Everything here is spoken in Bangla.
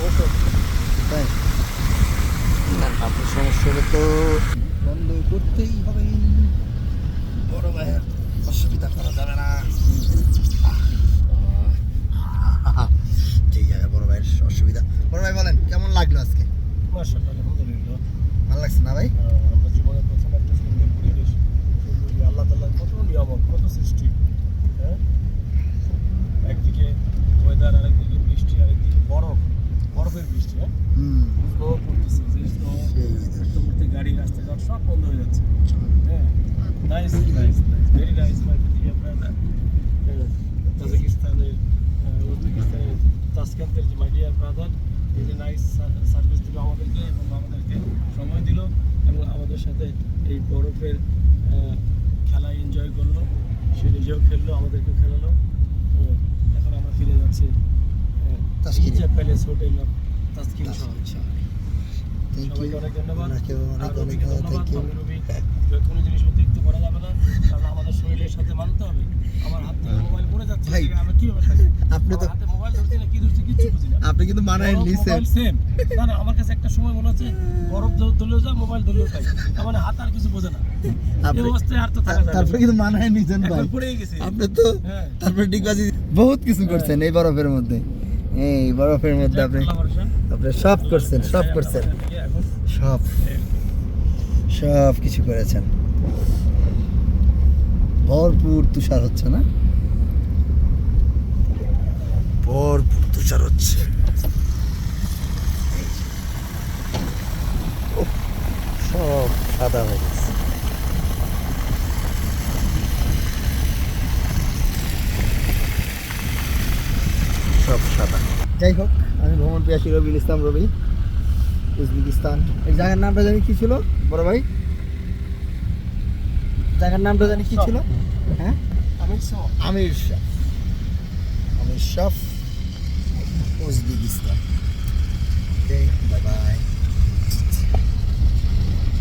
যায় তাই। না আপনার সমস্যা হলে তো বন্ধ করতেই হবে। বড় ভাইয়ের অসুবিধা করা যাবে না। ঠিক আছে বড় ভাইয়ের অসুবিধা। বড় ভাই বলেন কেমন লাগল আজকে? আলহামদুলিল্লাহ। ভালো লাগছে না ভাই? আমরা জীবনের প্রথম একটা সুন্দর পরিবেশ। আল্লাহ তাল্লাহ কত নিয়ামক কত সৃষ্টি হ্যাঁ একদিকে ওয়েদার আরেকদিকে বৃষ্টি আরেকদিকে বরফ বরফের বৃষ্টি হ্যাঁ হুম স্নো পড়তেছে যে স্নো সেই weather। করতে করতে গাড়ি রাস্তাঘাট সব বন্ধ হয়ে যাচ্ছে হ্যাঁ nice nice nice very nice my প্রিয় ব্রাদার তাজিকিস্তানের আহ, উজবেকিস্তানের যে মাই ডিয়ার ব্রাদার এই যে নাইস সার্ভিস দিল আমাদেরকে এবং আমাদেরকে সময় দিল এবং আমাদের সাথে এই বরফের খেলা এনজয় করল। সে নিজেও খেললো আমাদেরকেও খেলালো। এখন আমরা ফিরে যাচ্ছি তাসকিনে। তাস্কিন প্যালেস হোটেল তাস্কিন শহর থ্যাংক সবাইকে অনেক ধন্যবাদ। কোনো জিনিস অতিরিক্ত করা যাবে না কারণ আমাদের শরীরের সাথে মানতে হবে। আমার হাত থেকে মোবাইল পড়ে যাচ্ছে ভাই, এদিকে আমি কীভাবে থাকি আপনি তো মোবাইল ধরছি না কি ধরছি কিচ্ছু বুঝি না। আপনি কিন্তু মানায় নিছেন। সেম না না আমার কাছে একটা সময় মনে হচ্ছে বরফ ধরলেও যা মোবাইল ধরলেও তাই তার মানে হাত আর কিছু বোঝে না। এই আপনি অবস্থায় আর তো থাকা তারপরে কিন্তু মানায় নিছেন ভাই। পড়েই গেছে। আপনি তো হ্যাঁ। তারপরে ডিগবাজি বহুত কিছু করছেন এই বরফের মধ্যে। এই বরফের মধ্যে আপনি আপনি সব করছেন সব করছেন। সব। সব কিছু করেছেন। ভরপুর তুষার হচ্ছে না ভরপুর তুষার হচ্ছে ওহ, সাদা হয়ে গেছে। সব সাদা। যাই হোক আমি ভ্রমণ পিয়াসী রবিউল ইসলাম রবি উজবেকিস্তান। এই জায়গার নামটা জানি কি ছিল? বড় ভাই? জায়গার নামটা জানি কি ছিল? হ্যাঁ? আমি সব Amir Shah. Amir Shah Uzbekistan. Bye bye